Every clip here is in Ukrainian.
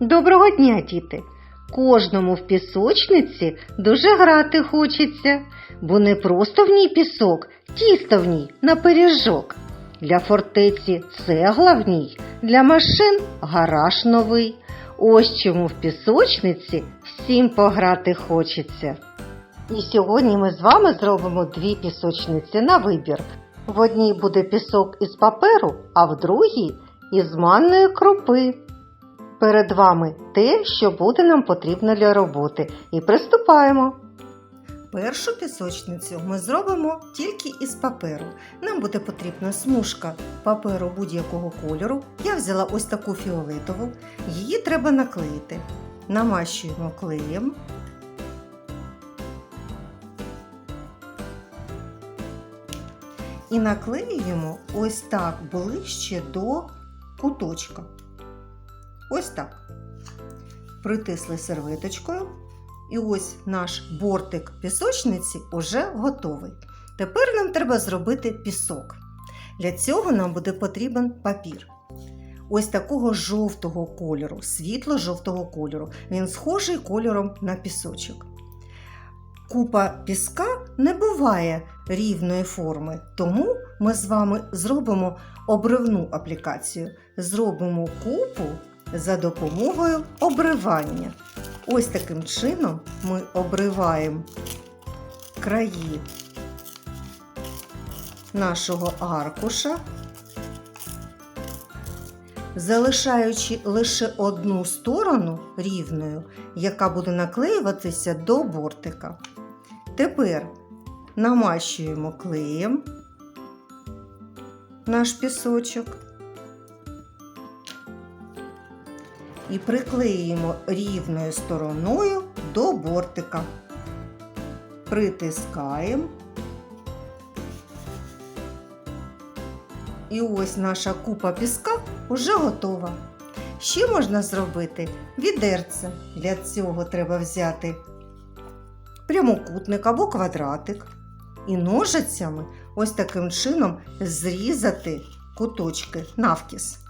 Доброго дня, діти! Кожному в пісочниці дуже грати хочеться, бо не просто в ній пісок, тісто в ній на пиріжок. Для фортеці цегла в ній, для машин гараж новий. Ось чому в пісочниці всім пограти хочеться. І сьогодні ми з вами зробимо дві пісочниці на вибір. В одній буде пісок із паперу, а в другій із манної крупи. Перед вами те, що буде нам потрібно для роботи, і приступаємо. Першу пісочницю ми зробимо тільки із паперу. Нам буде потрібна смужка паперу будь-якого кольору. Я взяла ось таку фіолетову. Її треба наклеїти. Намащуємо клеєм. І наклеюємо ось так ближче до куточка. Ось так. Притисли серветочкою. І ось наш бортик пісочниці уже готовий. Тепер нам треба зробити пісок. Для цього нам буде потрібен папір. Ось такого жовтого кольору, світло-жовтого кольору. Він схожий кольором на пісочок. Купа піска не буває рівної форми, тому ми з вами зробимо обривну аплікацію. Зробимо купу за допомогою обривання. Ось таким чином ми обриваємо краї нашого аркуша, залишаючи лише одну сторону рівною, яка буде наклеюватися до бортика. Тепер намащуємо клеєм наш пісочок. І приклеїмо рівною стороною до бортика. Притискаємо. І ось наша купа піска вже готова. Ще можна зробити відерце. Для цього треба взяти прямокутник або квадратик і ножицями ось таким чином зрізати куточки навкіс.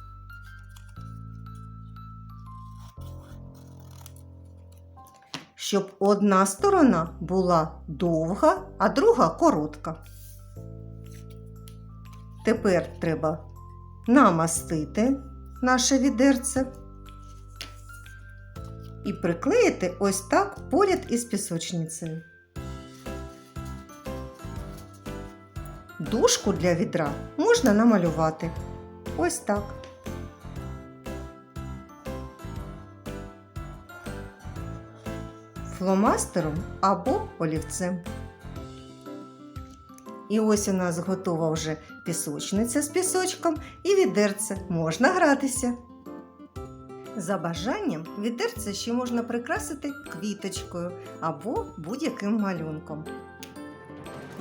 Щоб одна сторона була довга, а друга коротка. Тепер треба намастити наше відерце і приклеїти ось так поряд із пісочницею. Дужку для відра можна намалювати ось так. Фломастером або олівцем. І ось у нас готова вже пісочниця з пісочком і відерце можна гратися. За бажанням відерце ще можна прикрасити квіточкою або будь-яким малюнком.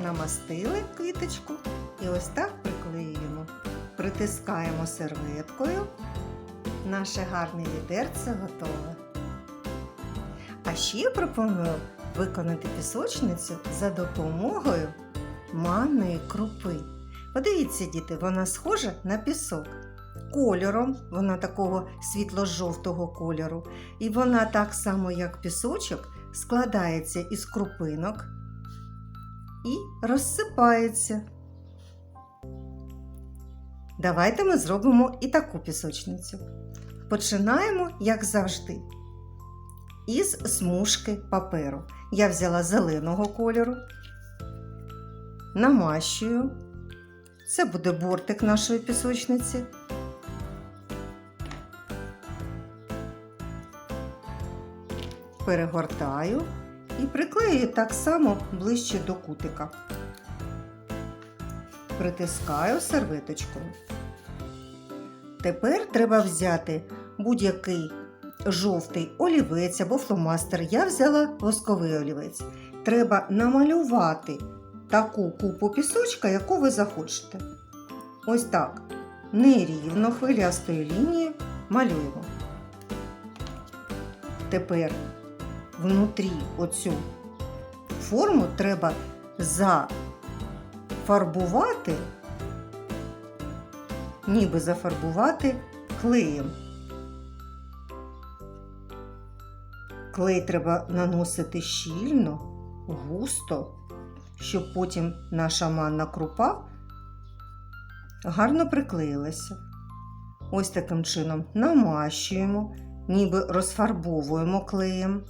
Намастили квіточку і ось так приклеюємо. Притискаємо серветкою. Наше гарне відерце готове. А ще пропоную виконати пісочницю за допомогою манної крупи. Подивіться, діти, вона схожа на пісок. Кольором вона такого світло-жовтого кольору. І вона так само, як пісочок, складається із крупинок і розсипається. Давайте ми зробимо і таку пісочницю. Починаємо, як завжди із смужки паперу. Я взяла зеленого кольору, намащую. Це буде бортик нашої пісочниці. Перегортаю і приклею так само ближче до кутика. Притискаю серветочкою. Тепер треба взяти будь-який жовтий олівець або фломастер. Я взяла восковий олівець. Треба намалювати таку купу пісочка, яку ви захочете. Ось так. Нерівно хвилястою лінією малюємо. Тепер внутрі оцю форму треба зафарбувати, ніби зафарбувати клеєм. Клей треба наносити щільно, густо, щоб потім наша манна крупа гарно приклеїлася. Ось таким чином намащуємо, ніби розфарбовуємо клеєм.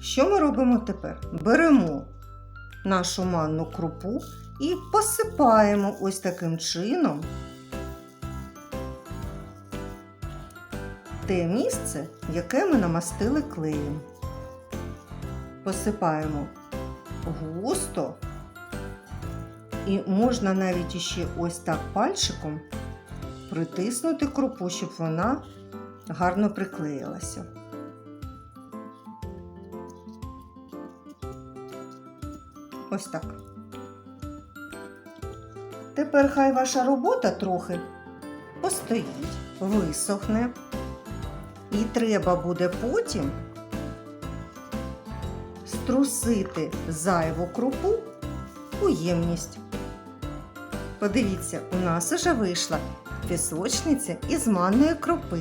Що ми робимо тепер? Беремо нашу манну крупу і посипаємо ось таким чином те місце, яке ми намастили клеєм. Посипаємо густо і можна навіть іще ось так пальчиком притиснути крупу, щоб вона гарно приклеїлася. Ось так. Тепер хай ваша робота трохи постоїть, висохне. І треба буде потім струсити зайву крупу у ємність. Подивіться, у нас уже вийшла пісочниця із манної крупи.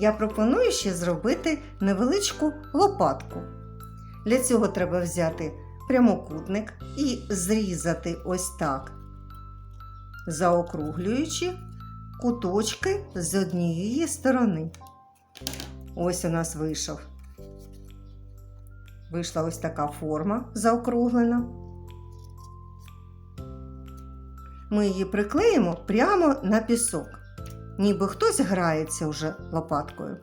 Я пропоную ще зробити невеличку лопатку. Для цього треба взяти прямокутник і зрізати ось так, заокруглюючи куточки з однієї сторони. Ось у нас вийшов. Вийшла ось така форма заокруглена. Ми її приклеїмо прямо на пісок, ніби хтось грається вже лопаткою.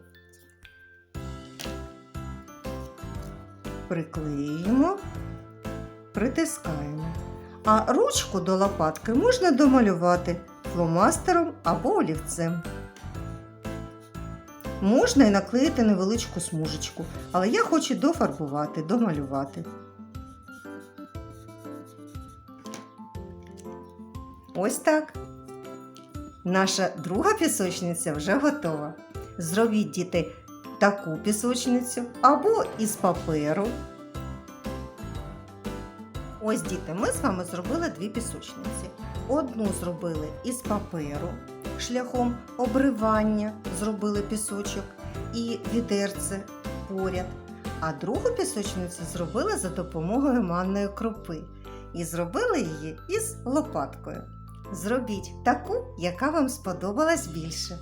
Приклеїмо, притискаємо. А ручку до лопатки можна домалювати фломастером або олівцем. Можна і наклеїти невеличку смужечку, але я хочу дофарбувати, домалювати. Ось так. Наша друга пісочниця вже готова. Зробіть діти таку пісочницю або із паперу. Ось діти, ми з вами зробили дві пісочниці. Одну зробили із паперу шляхом обривання, зробили пісочок і відерце поряд. А другу пісочницю зробили за допомогою манної крупи. І зробили її із лопаткою. Зробіть таку, яка вам сподобалась більше.